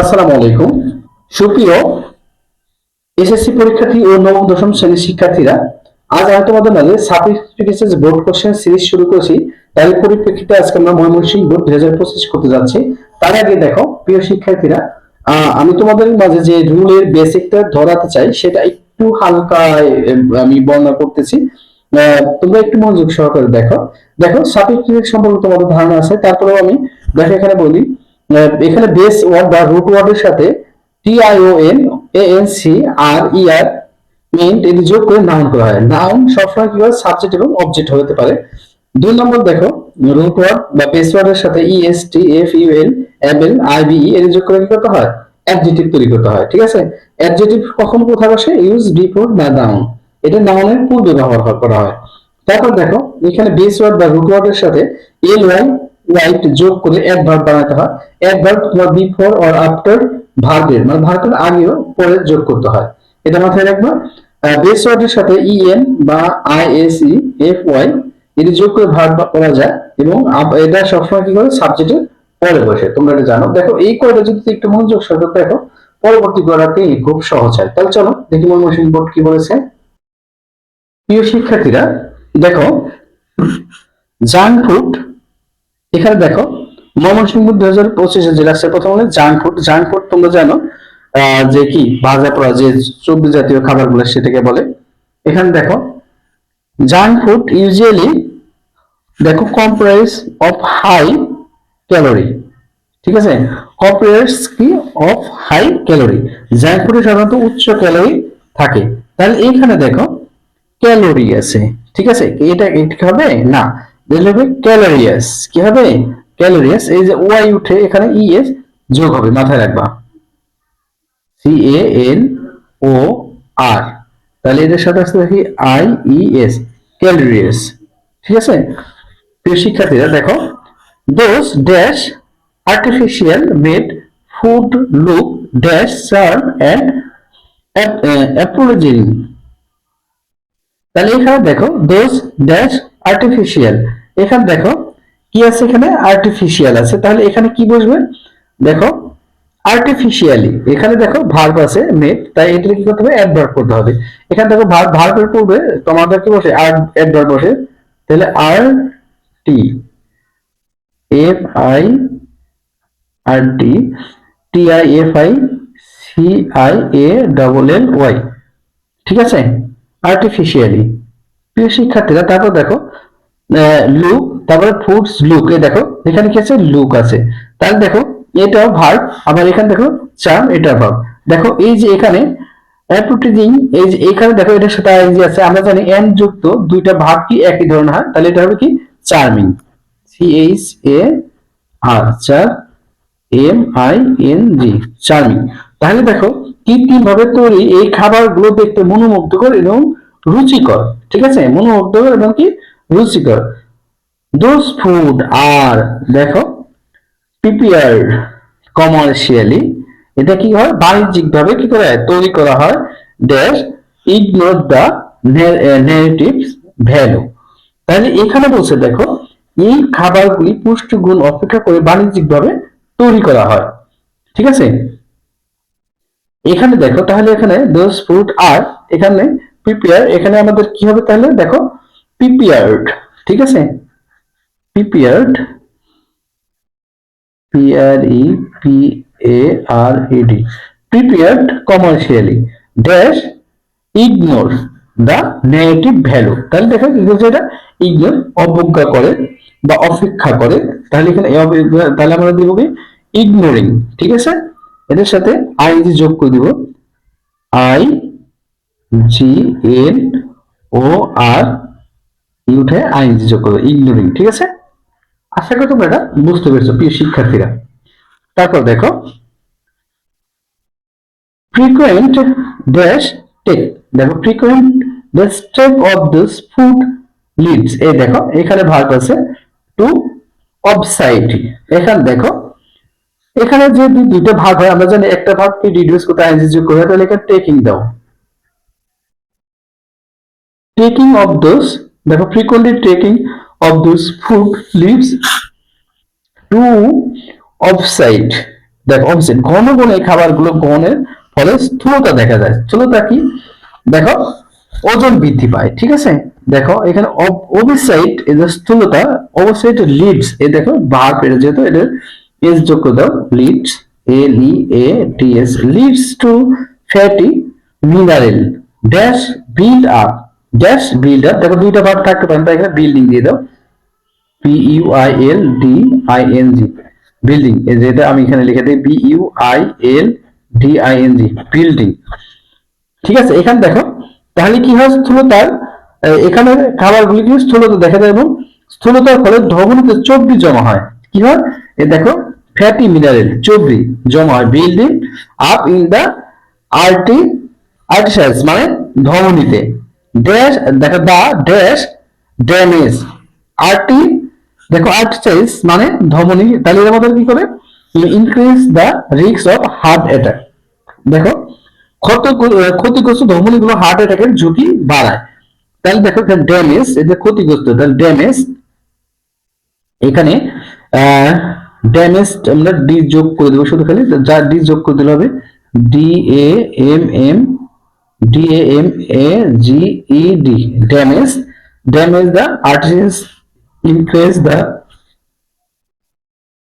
আসসালামু আলাইকুম। সুপ্রিয় এসএসসি পরীক্ষার্থী ও নবম দশম শ্রেণির শিক্ষার্থীরা, আজ আমি তোমাদের মাঝে সার্টিফিকেশন বোর্ড কোশ্চেন সিরিজ শুরু করেছি। তার পরিপ্রেক্ষিতে আজকে আমরা ময়মনসিংহ বোর্ড দুই হাজার পঁচিশ করতে যাচ্ছি। তার আগে দেখো, প্রিয় শিক্ষার্থীরা আমি তোমাদের মাঝে যে রুলের বেসিকটা ধরাতে চাই, সেটা একটু হালকা আমি বর্ণনা করতেছি। তোমরা একটু মনোযোগ সহকারে দেখো। দেখো সার্টিফিকেট সম্পর্কে তোমাদের ধারণা আছে। তারপরেও আমি দেখো এখানে বলি এখানে বেস ওয়ার্ড বা রুট ওয়ার্ডের সাথে T I O N A N C R E R main এটি যোগ করে নাউন করা হয়। নাউন সবসময় কি হয়? সাবজেক্ট এবং অবজেক্ট হতে পারে। দুই নম্বর দেখো রুট ওয়ার্ড বা বেস ওয়ার্ডের সাথে E S T F U L M L I B এর যোগ করে কি করতে হয়? অ্যাডজেক্টিভ তৈরি করতে হয়, ঠিক আছে? অ্যাডজেক্টিভ কখন কোথায় বসে? ইউজ বিফোর না নাউন এটা নাউনের পূর্বে ব্যবহার করা হয়। তারপর দেখো, এখানে বেস ওয়ার্ড বা রুট ওয়ার্ডের সাথে এল ওয়াই রাইট যোগ করে অ্যাডভার্ব বানাতে হয়। অ্যাডভার্ব তোমার বিফোর অর আফটার ভার্বের মানে ভার্বের আগেও পরে যোগ করতে হয়। এটা মাথায় রাখবা। বেস ওয়ার্ডের সাথে ই এন বা I S E F Y এটি যোগ করে ভার্ব করা যায় এবং এটা সবসময় কি করে? সাবজেক্টের পরে বসে। তোমরা এটা জানো। দেখো, এই কোডটা যদি একটু মনোযোগ সহকারে দেখো, পরবর্তী করাতে খুব সহজ হয়। তাহলে চলো, দেখি ময়মনসিংহ বোর্ড কি বলেছে। প্রিয় শিক্ষার্থীরা, দেখো জাঙ্ক ফুড এখানে দেখো, ময়মনসিংহ দুই হাজার পঁচিশে যে রাষ্ট্রের প্রথম হলো জাঙ্ক ফুড জাঙ্ক ফুড তোমরা জানো যে কি ভাজা যে চর্বি জাতীয় খাবারগুলো সেটাকে বলে। এখানে দেখো জাঙ্ক ফুড ইউজুয়ালি দেখো কম্প্রাইজ অফ হাই ক্যালোরি ঠিক আছে? কম্প্রাইজ কি? অফ হাই ক্যালোরি জাঙ্ক ফুডে সাধারণত উচ্চ ক্যালোরি থাকে। তাহলে এখানে দেখো ক্যালোরি আছে, ঠিক আছে? এটা এটা হবে? না। হবে ক্যালোরিয়াস কি হবে ক্যালোরিয়াস এই যে ওয়াই উঠে এখানে ইএস যোগ হবে, মাথায় রাখবা। সি এ এন ও আর তাহলে এদের সাথে আসতে দেখি আই ই এস ক্যালোরিয়াস ঠিক আছে? প্রিয় শিক্ষার্থীরা, দেখো those dash artificial made food look dash serve and apologising তাহলে এখানে দেখো দোজ ড্যাশ আর্টিফিশিয়াল এখানে দেখো, কি আছে এখানে? আর্টিফিশিয়াল আছে। তাহলে এখানে কি বসবে? দেখো আর্টিফিশিয়ালি এখানে দেখো ভার্ব আছে মেড তাই এটা কি করতে হবে? অ্যাডভার্ব করতে হবে। এখানে দেখো ভার্ব ভার্বের পূর্বে তোমাদের কি বসে আর অ্যাডভার্ব বসে। তাহলে R T F I R T T I F I C I A double L Y ঠিক আছে? আর্টিফিশিয়ালি প্রিয় শিক্ষার্থীরা, তারপর দেখো লুক তারপরে ফুডস লুক এই দেখো, এখানে কি আছে? লুক আছে। তাহলে দেখো, এটাও ভার্ব আবার এখানে দেখো চার্ম এটা ভার্ব দেখো, এই যে এখানে অ্যাপ্রোটিজিং এই যে এখানে দেখো, এটার সাথে আছে, আমরা জানি এন যুক্ত দুইটা কি একই ধরনের হয়? তাহলে এটা হবে কি? Charming C H A R চার M I N G charming তাহলে দেখো কৃত্রিম ভাবে তৈরি এই খাবারগুলো দেখতে মনোমুগ্ধকর এবং রুচিকর, ঠিক আছে? মনোমুগ্ধকর এবং কি? রুচিকর। দোজ ফুড আর দেখো প্রিপেয়ার্ড কমার্শিয়ালি এটা কি হয়? বাণিজ্যিক ভাবে কি করে তৈরি করা হয়। ড্যাশ ইগনোর দ্য ভ্যালু তাহলে এখানে বলছে, দেখো, এই খাবারগুলি পুষ্টিগুণ অপেক্ষা করে বাণিজ্যিক ভাবে তৈরি করা হয়। ঠিক আছে? এখানে দেখো, তাহলে এখানে দোজ ফুড আর এখানে প্রিপেয়ার এখানে আমাদের কি হবে তাহলে? দেখো প্রিপেয়ার্ড ঠিক আছে? Prepared P R E P A R E D prepared commercially dash ignore the negative value তাহলে দেখো কি বলছে এটা ইগনোর অবজ্ঞা করে বা অপেক্ষা করে, তাহলে এখানে তাহলে আমরা দিব কি? ইগনোরিং ঠিক আছে? এটার সাথে আইজি যোগ করে দিব। আই জি এন ও আর উঠে আইনজি যোগ করবে ইগনোরিং ঠিক আছে? আশা করি তোমরা এটা বুঝতে পেরেছ, প্রিয় শিক্ষার্থীরা। তারপর দেখো, frequent dash take, দেখো, frequent the step of this food leads, এই দেখো, এখানে ভাগ আছে টু অবসাইড এখানে দেখো, এখানে যে দুইটা ভাগ হয়, আমরা জানি একটা ভাগ রিডিউস করতে আইনজি যোগ করে, তাহলে এখানে টেকিং দাও। টেকিং অফ দোজ দেখো frequently taking of those food leaves to offside দেখো অপোজিট ঘন ঘন এই খাবারগুলো গ্রহণের ফলে স্থূলতা দেখা যায়। স্থূলতা কি? দেখো, ওজন বৃদ্ধি পায়, ঠিক আছে? দেখো, এখানে ওবিসাইড এই যে স্থূলতা ওবিসাইড লিডস এই দেখো, বার পেরে যেহেতু এদের এস যোগ দাও leads L E A T S leads to fatty mineral dash build up dash build up দেখো দুইটা ভাগ থাকতে পারেন তাই এখানে বিল্ডিং দিয়ে দাও। P U I L D I N G building এই যেটা আমি এখানে লিখে দিই B U I L D I N G building ঠিক আছে, এখানে দেখো, তাহলে কি হয়, স্থূলতার এখানে খাবারগুলি কি স্থূলতা দেখা যায় এবং স্থূলতার ফলে ধমনীতে চর্বি জমা হয়। কি হয়? এই দেখো ফ্যাটি মিনারেল চর্বি জমা হয় বিল্ডিং আপ ইন দা আর্টি আর্টিসাইজ মানে ধমনীতে ড্যাশ দেখো দা ড্যাশ ড্যামেজ আর্টি দেখো আর্টিসাইজ মানে ধমনী, তাহলে এর মধ্যে কি করে increase the risk of heart attack দেখো, ক্ষত, ক্ষতিগ্রস্ত ধমনীগুলো হার্ট অ্যাটাকের ঝুঁকি বাড়ায়। তাহলে দেখো ড্যামেজ এই যে ক্ষতিগ্রস্ত, তাহলে ড্যামেজ এখানে ড্যামেজ আমরা ডি যোগ করে দেবো শুধু খালি, যা ডি যোগ করে দিলে হবে D A M M A M A G E D damage damage the arteries increase the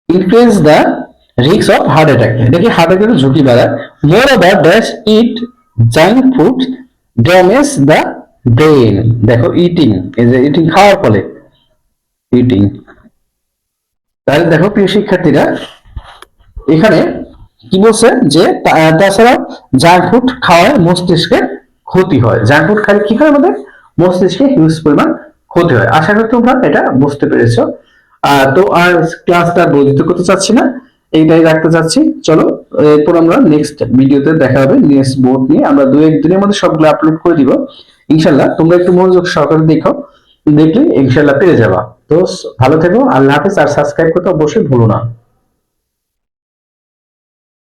increase the risk of heart attack এটা কি হার্ট অ্যাটাকের ঝুঁকি বাড়ায়। Moreover dash eat junk food damage the brain দেখো eating এই যে eating খাওয়ার ফলে। ইটিং তাহলে দেখো প্রিয় শিক্ষার্থীরা, এখানে কি বলছে? যে তাছাড়া জাঙ্ক ফুড খাওয়ায় মস্তিষ্কের ক্ষতি হয়। জাঙ্ক ফুড খাইলে কি হয় আমাদের? মস্তিষ্কে হিউজ পরিমাণ ক্ষতি হয়। আশা করি তোমরা এটা বুঝতে পেরেছ। তো আর ক্লাসটা বর্ধিত করতে চাচ্ছি না। এইটাই রাখতে চাচ্ছি। চলো, এরপর আমরা নেক্সট ভিডিওতে দেখা হবে। নেক্সট বোর্ড নিয়ে আমরা দু একদিনের মধ্যে সবগুলো আপলোড করে দিব। ইনশাল্লাহ তোমরা একটু মনোযোগ সহকারে দেখো। দেখলে ইনশাল্লাহ পেরে যাবা। তো ভালো থেকো। আল্লাহ হাফেজ। আর সাবস্ক্রাইব করতে অবশ্যই ভুলো না।